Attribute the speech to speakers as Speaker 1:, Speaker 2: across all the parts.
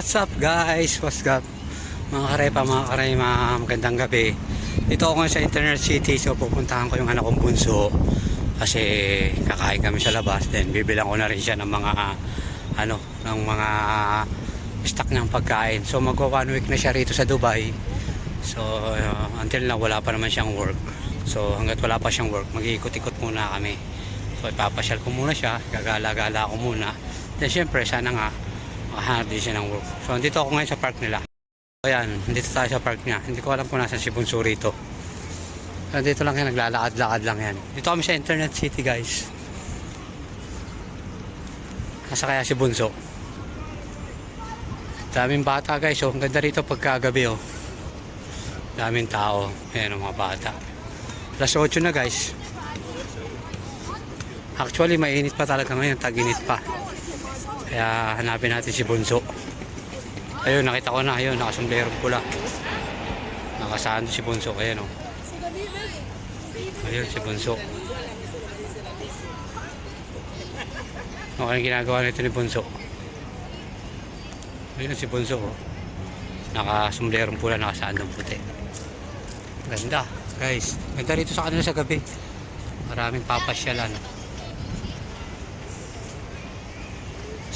Speaker 1: What's up guys? What's up? Mga karepa, mga karema, magandang gabi. Dito ako sa Internet City, so pupuntahan ko yung anak kong bunso. Kasi kakain kami sa labas, then bibilang ko na rin siya ng mga, ano, ng mga stock niyang pagkain. So magwa one week na siya rito sa Dubai. So uh, until na wala pa naman siyang work. So hanggat wala pa siyang work, mag-iikot-ikot muna kami. So ipapasyal ko muna siya, gagala-gala ko muna. Then syempre, sana nga, makahanap din siya ng work. So, nandito ako ngayon sa park nila. Ayan, nandito tayo sa park niya. Hindi ko alam kung nasan si Bunso rito. Nandito lang yan, naglalakad-lakad lang yan. Dito kami sa Internet City, guys. Nasa kaya si Bunso? Daming bata, guys. Oh. Ang ganda rito pagkagabi, oh. Daming tao. Ayan, ang mga bata. Alas 8 na, guys. Actually, mainit pa talaga ngayon. Tag-init pa. Kaya hanapin natin si Bunso. Ayun, nakita ko na. Ayun, nakasombrerong pula. Nakasaan si Bunso. Ayun, oh. Ayun, si Bunso. Ano kayong ginagawa nito ni Bunso? Ayun si Bunso, oh. Nakasombrerong pula, nakasaan ng puti. Ganda, guys. Ganda rito sa kanila sa gabi. Maraming papasyalan.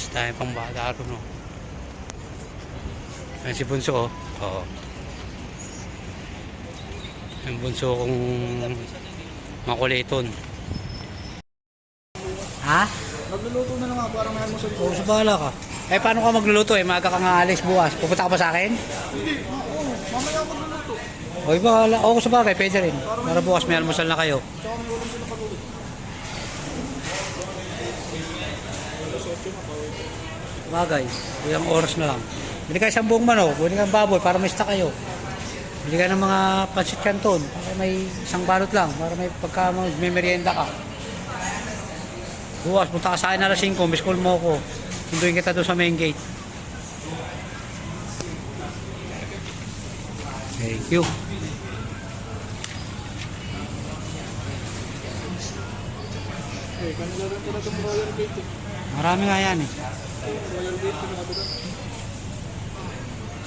Speaker 1: Mas tayo pang bata ron, no? Ayan si Bunso, oh. Oo. Yung Bunso kong makuliton. Ha?
Speaker 2: Nagluluto na lang ako para may almusal.
Speaker 1: Oo, sa bahala ka. Eh, paano ka magluluto? Eh, maaga ka nga alis bukas. Pupunta ka pa sa akin?
Speaker 2: Hindi, oo, mamaya ako magluluto.
Speaker 1: Oy, bahala. Oo, sa bagay, pwede rin. Para bukas may almusal na kayo.
Speaker 2: Tsaka may ulam sila pag-uwi.
Speaker 1: Bagay, ilang oras na lang. Bili ka isang buong manok, bili ka baboy para may stock kayo. Bili ka ng mga pansit canton para may isang balot lang, para may pagka may merienda ka. Bukas, punta ka sa akin alas 5, miss call mo ako. Sunduin kita doon sa main gate. Thank you.
Speaker 2: Eh, kanila rin pala itong Royal Gate eh.
Speaker 1: Marami nga yan eh.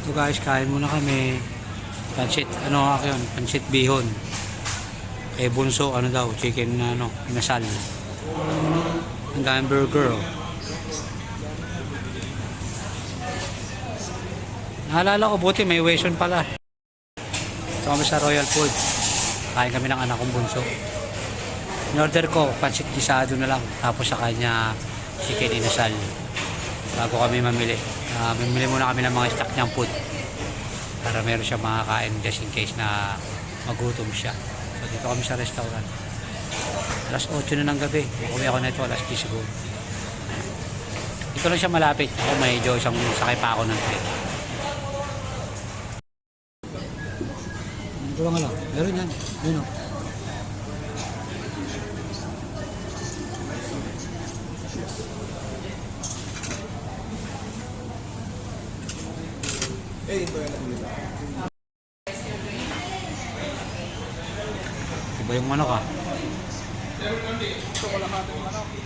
Speaker 1: So guys, kain muna kami. Pansit, ano ako yun? Pansit bihon. Kay Bunso, ano daw, chicken na ano, inasal. Ang daming burger oh. Naalala ko, buti may Wesson pala. Ito kami sa Royal Food. Kain kami ng anak kong Bunso. In-order ko, pansit gisado na lang. Tapos sa kanya, chicken inasal. Bago kami mamili. Uh, mamili muna kami ng mga stock niyang food. Para meron siya makakain just in case na magutom siya. So dito kami sa restaurant. Alas 8 na ng gabi. Umuwi ako nito alas 10 siguro. Dito lang siya malapit. Ako medyo isang sakay pa ako ng train. Ito lang lang. Meron yan. Yun o.
Speaker 2: Eh, ito ang nila.
Speaker 1: Iba yung manok ah.
Speaker 2: Ito ko lang natin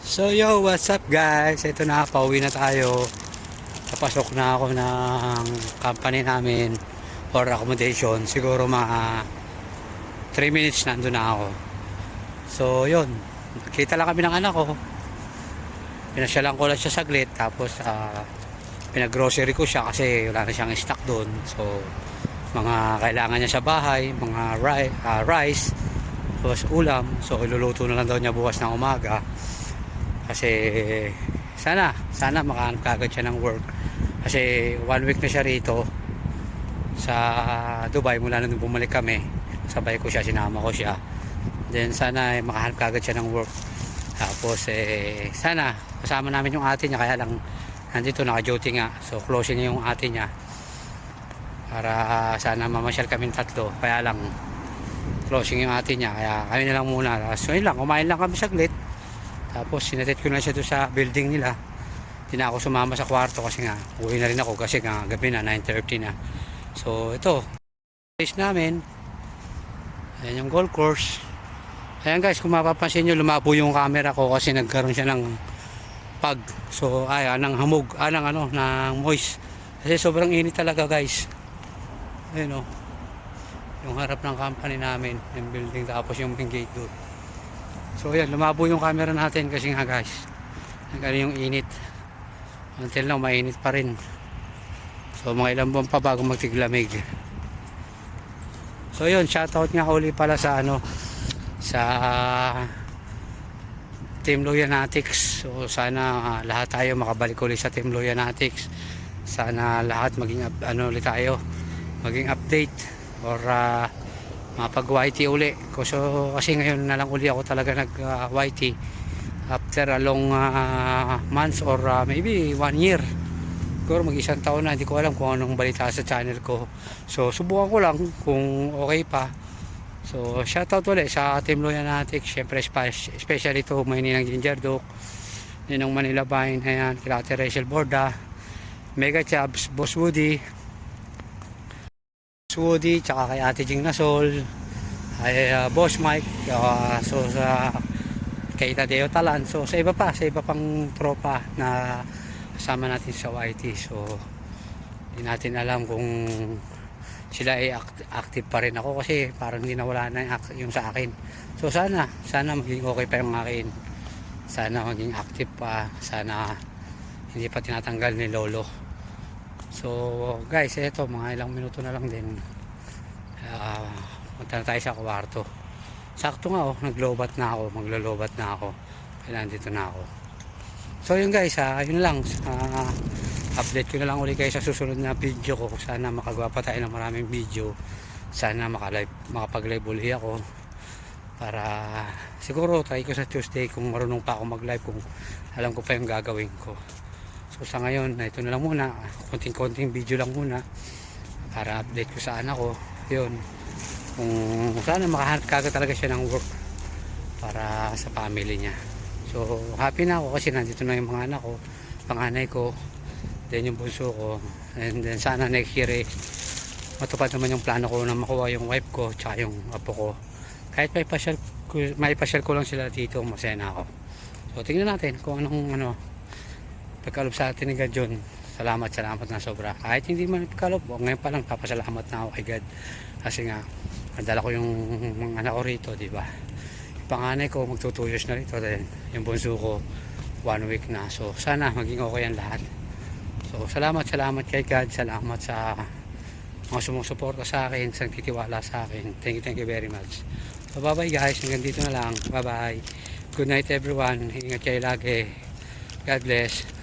Speaker 1: So yo, what's up guys? Ito na, pauwi na tayo. Papasok na ako ng company namin for accommodation. Siguro mga 3 minutes nandun na ako. So yun, nakita lang kami ng anak ko. Pinasyalan ko lang siya saglit. Tapos uh, pinag-grocery ko siya kasi wala na siyang stock doon. So mga kailangan niya sa bahay, mga ri- ah, rice, tapos ulam. So iluluto na lang daw niya bukas ng umaga kasi sana sana makahanap kagad siya ng work Kasi one week na siya rito sa Dubai mula nung bumalik kami. Sabay ko siya, sinama ko siya. Then sana eh, makahanap kagad siya ng work. Tapos eh, sana kasama namin yung ate niya kaya lang nandito naka-duty nga. So closing niya yung ate niya. Para sana mamasyal kami tatlo. Kaya lang closing yung ate niya. Kaya kami na lang muna. So yun lang, kumain lang kami saglit. Tapos sinatid ko na siya doon sa building nila. Hindi na ako sumama sa kwarto kasi nga uwi na rin ako kasi nga gabi na 9.30 na. So ito, place namin. Ayan yung golf course. Ayan guys, kung mapapansin nyo, lumabo yung camera ko kasi nagkaroon siya ng pag. So, ay, ah, ng hamog, ah, ng ano, ng moist. Kasi sobrang init talaga guys. Ayan o. Yung harap ng company namin, yung building, tapos yung gate doon. So, ayan, lumabo yung camera natin kasi nga guys. Nagano yung init. Until now, mainit pa rin. So, mga ilang buwan pa bago magtiglamig. So, yun, shoutout nga uli pala sa ano, sa Team Loyanatics. So sana ah, lahat tayo makabalik ulit sa Team Loyanatics. Sana lahat maging ano ulit tayo, maging update or ah, mapag YT uli. So, kasi ngayon na lang uli ako talaga nag YT after a long ah, months or ah, maybe one year. Siguro mag isang taon na, hindi ko alam kung anong balita sa channel ko. So, subukan ko lang kung okay pa. So, shoutout ulit sa Team Loyanatics. Siyempre, spe- especially to may ninang Ginger Duke, ninang Manila Vine, ayan, kila Rachel Borda, Mega Chabs, Boss Woody, Woody, tsaka kay Ate Jing Nasol, ay uh, Boss Mike, uh, so sa kay Tadeo Talan, so sa iba pa, sa iba pang tropa na kasama natin sa YT. So, hindi natin alam kung sila ay act- active pa rin ako kasi parang hindi nawala na yung, sa akin. So sana, sana maging okay pa yung akin. Sana maging active pa. Sana hindi pa tinatanggal ni Lolo. So guys, eto mga ilang minuto na lang din. Uh, punta na tayo sa kwarto. Sakto nga oh, naglobat na ako, maglolobat na ako. Kaya nandito na ako. So yun guys, ah, yun lang. Ah, update ko na lang ulit kayo sa susunod na video ko. Sana makagawa pa tayo ng maraming video. Sana makalive, makapag-live uli ako. Para siguro try ko sa Tuesday kung marunong pa ako mag-live kung alam ko pa yung gagawin ko. So sa ngayon, ito na lang muna. Konting-konting video lang muna. Para update ko sa anak ko. Yun. Kung sana makahanap kagad talaga siya ng work para sa family niya. So, happy na ako kasi nandito na yung mga anak ko, panganay ko, then yung bunso ko, and then sana next year eh, matupad naman yung plano ko na makuha yung wife ko, tsaka yung apo ko. Kahit may pasyal, ko- may pasyal ko lang sila dito, masaya na ako. So, tingnan natin kung anong, ano, pagkalob sa atin ni God John. Salamat, salamat na sobra. Kahit hindi man pagkalob, ngayon pa lang papasalamat na ako kay God. Kasi nga, nadala ko yung mga anak ko rito, di ba? panganay ko magto 2 years na rito then yung bunso ko one week na. So sana maging okay ang lahat. So salamat salamat kay God. Salamat sa mga sumusuporta sa akin sa nagtitiwala sa akin. Thank you thank you very much. So bye bye guys. Hanggang dito na lang. Bye bye good night everyone. Ingat kayo lagi. God bless